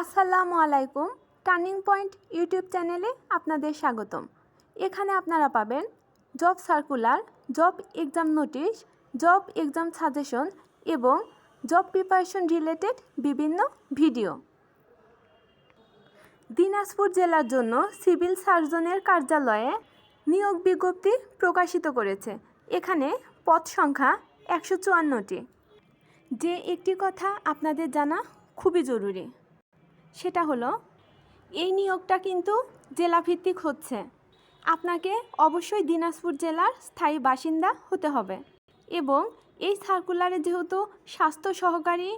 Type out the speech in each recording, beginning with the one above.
আসসালামু আলাইকুম turning point YouTube চ্যানেলে আপনাদের স্বাগতম। এখানে আপনারা পাবেন job circular, job exam notice, job exam suggestion এবং জব প্রিপারেশন রিলেটেড বিভিন্ন ভিডিও। দিনাজপুর জেলার জন্য সিভিল সার্জনের কার্যালয়ে নিয়োগ বিজ্ঞপ্তি প্রকাশিত করেছে। এখানে পদ সংখ্যা একশো চুয়ান্নটি। যে একটি কথা আপনাদের জানা খুবই জরুরি। সেটা হলো, এই নিয়োগটা কিন্তু জেলাভিত্তিক হচ্ছে। আপনাকে অবশ্যই দিনাজপুর জেলার স্থায়ী বাসিন্দা হতে হবে। এবং এই সার্কুলারে যেহেতু স্বাস্থ্য সহকারী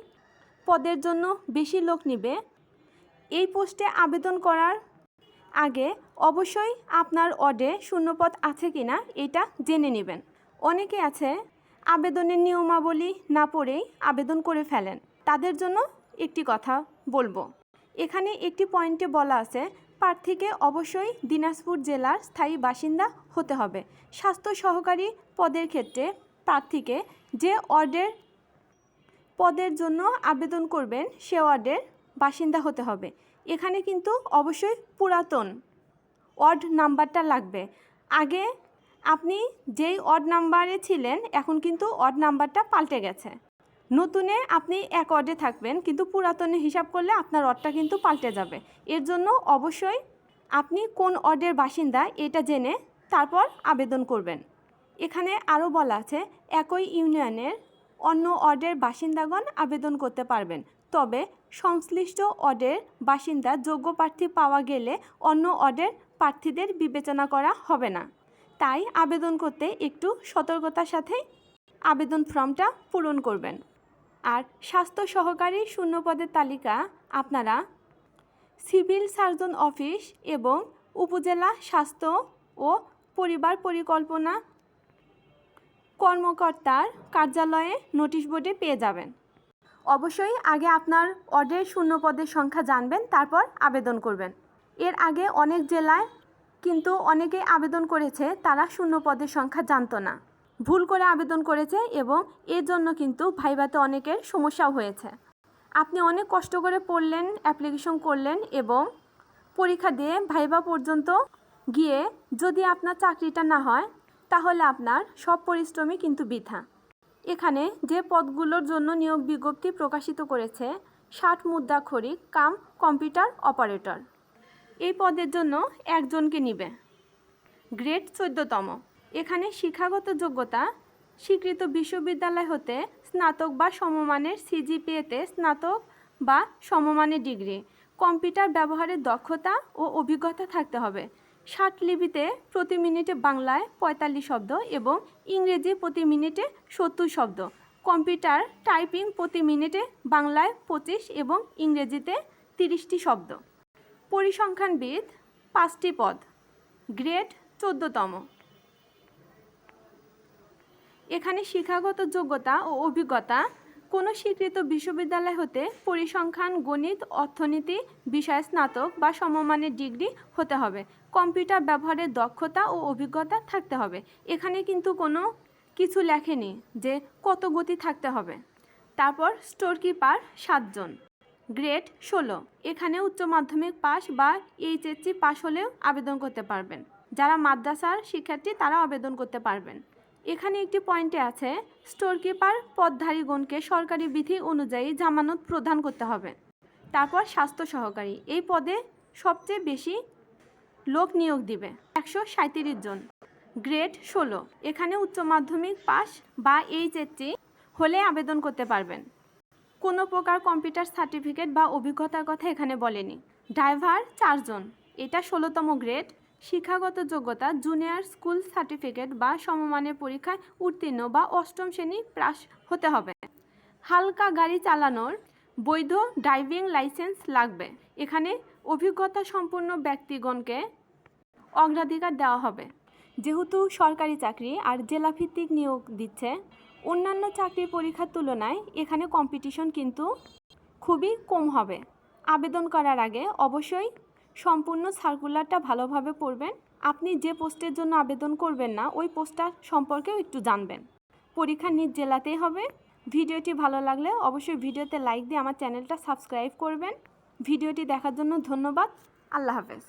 পদের জন্য বেশি লোক নিবে, এই পোস্টে আবেদন করার আগে অবশ্যই আপনার অডে শূন্যপদ আছে কি না এটা জেনে নেবেন। অনেকে আছে আবেদনের নিয়মাবলী না পড়েই আবেদন করে ফেলেন। তাদের জন্য একটি কথা বলব। এখানে একটি পয়েন্টে বলা আছে, প্রার্থীকে অবশ্যই দিনাজপুর জেলার স্থায়ী বাসিন্দা হতে হবে। স্বাস্থ্য সহকারী পদের ক্ষেত্রে প্রার্থীকে যে অর্ডের পদের জন্য আবেদন করবেন, সে ওয়ার্ডের বাসিন্দা হতে হবে। এখানে কিন্তু অবশ্যই পুরাতন ওয়ার্ড নাম্বারটা লাগবে। আগে আপনি যেই ওয়ার্ড নাম্বারে ছিলেন, এখন কিন্তু ওয়ার্ড নাম্বারটা পাল্টে গেছে। নতুনে আপনি এক অর্ডে থাকবেন, কিন্তু পুরাতনে হিসাব করলে আপনার অডটা কিন্তু পাল্টে যাবে। এর জন্য অবশ্যই আপনি কোন অর্ডের বাসিন্দা এটা জেনে তারপর আবেদন করবেন। এখানে আরও বলা আছে, একই ইউনিয়নের অন্য অর্ডের বাসিন্দাগণ আবেদন করতে পারবেন। তবে সংশ্লিষ্ট অর্ডের বাসিন্দা যোগ্য প্রার্থী পাওয়া গেলে অন্য অর্ডের প্রার্থীদের বিবেচনা করা হবে না। তাই আবেদন করতে একটু সতর্কতার সাথে আবেদন ফর্মটা পূরণ করবেন। আর স্বাস্থ্য সহকারী শূন্যপদের তালিকা আপনারা সিভিল সার্জন অফিস এবং উপজেলা স্বাস্থ্য ও পরিবার পরিকল্পনা কর্মকর্তার কার্যালয়ে নোটিশ বোর্ডে পেয়ে যাবেন। অবশ্যই আগে আপনার অর্ডের শূন্য পদের সংখ্যা জানবেন, তারপর আবেদন করবেন। এর আগে অনেক জেলায় কিন্তু অনেকে আবেদন করেছে, তারা শূন্য পদের সংখ্যা জানতো না। ভুল করে আবেদন করেছে এবং এর জন্য কিন্তু ভাইভাতে অনেকের সমস্যাও হয়েছে। আপনি অনেক কষ্ট করে পড়লেন অ্যাপ্লিকেশন করলেন এবং পরীক্ষা দিয়ে ভাইবা পর্যন্ত গিয়ে যদি আপনার চাকরিটা না হয়, তাহলে আপনার সব পরিশ্রমই কিন্তু বৃথা। এখানে যে পদগুলোর জন্য নিয়োগ বিজ্ঞপ্তি প্রকাশিত করেছে, ষাট মুদ্রা কাম কম্পিউটার অপারেটর। এই পদের জন্য একজনকে নিবে। গ্রেড চোদ্দতম। এখানে শিক্ষাগত যোগ্যতা, স্বীকৃত বিশ্ববিদ্যালয় হতে স্নাতক বা সমমানের সিজিপিএতে স্নাতক বা সমমানের ডিগ্রি, কম্পিউটার ব্যবহারের দক্ষতা ও অভিজ্ঞতা থাকতে হবে। ষাট লিপিতে প্রতি মিনিটে বাংলায় পঁয়তাল্লিশ শব্দ এবং ইংরেজি প্রতি মিনিটে সত্তর শব্দ। কম্পিউটার টাইপিং প্রতি মিনিটে বাংলায় পঁচিশ এবং ইংরেজিতে তিরিশটি শব্দ। পরিসংখ্যানবিদ পাঁচটি পদ। গ্রেড চোদ্দতম। এখানে শিক্ষাগত যোগ্যতা ও অভিজ্ঞতা, কোনো স্বীকৃত বিশ্ববিদ্যালয় হতে পরিসংখ্যান, গণিত, অর্থনীতি, বিষয়ে স্নাতক বা সমমানের ডিগ্রি হতে হবে। কম্পিউটার ব্যবহারের দক্ষতা ও অভিজ্ঞতা থাকতে হবে। এখানে কিন্তু কোনো কিছু লেখেনি যে কত গতি থাকতে হবে। তারপর স্টোর কিপার সাতজন। গ্রেড ষোলো। এখানে উচ্চ মাধ্যমিক পাস বা এইচএসসি পাস হলেও আবেদন করতে পারবেন। যারা মাদ্রাসার শিক্ষার্থী তারা আবেদন করতে পারবেন। এখানে একটি পয়েন্টে আছে স্টোর কিপার পদধারীগণকে সরকারি বিধি অনুযায়ী জামানত প্রদান করতে হবে। তারপর স্বাস্থ্য সহকারী, এই পদে সবচেয়ে বেশি লোক নিয়োগ দিবে, একশো সাঁত্রিশ জন। গ্রেড ষোলো, এখানে উচ্চ মাধ্যমিক পাস বা এইচএসসি হলে আবেদন করতে পারবেন। কোনো প্রকার কম্পিউটার সার্টিফিকেট বা অভিজ্ঞতার কথা এখানে বলেনি। ড্রাইভার চারজন, এটা ষোলোতম গ্রেড। শিক্ষাগত যোগ্যতা জুনিয়র স্কুল সার্টিফিকেট বা সমমানের পরীক্ষায় উত্তীর্ণ বা অষ্টম শ্রেণি পাস হতে হবে। হালকা গাড়ি চালানোর বৈধ ড্রাইভিং লাইসেন্স লাগবে। এখানে অভিজ্ঞতা সম্পন্ন ব্যক্তিগণকে অগ্রাধিকার দেওয়া হবে। যেহেতু সরকারি চাকরি আর জেলাভিত্তিক নিয়োগ দিচ্ছে, অন্যান্য চাকরির পরীক্ষার তুলনায় এখানে কম্পিটিশন কিন্তু খুবই কম হবে। আবেদন করার আগে অবশ্যই সম্পূর্ণ সার্কুলারটা ভালোভাবে পড়বেন। আপনি যে পোস্টের জন্য আবেদন করবেন না, ওই পোস্টটা সম্পর্কেও একটু জানবেন। পরীক্ষা নিজ জেলাতেই হবে। ভিডিওটি ভালো লাগলে অবশ্যই ভিডিওতে লাইক দিয়ে আমার চ্যানেলটা সাবস্ক্রাইব করবেন। ভিডিওটি দেখার জন্য ধন্যবাদ। আল্লাহ হাফেজ।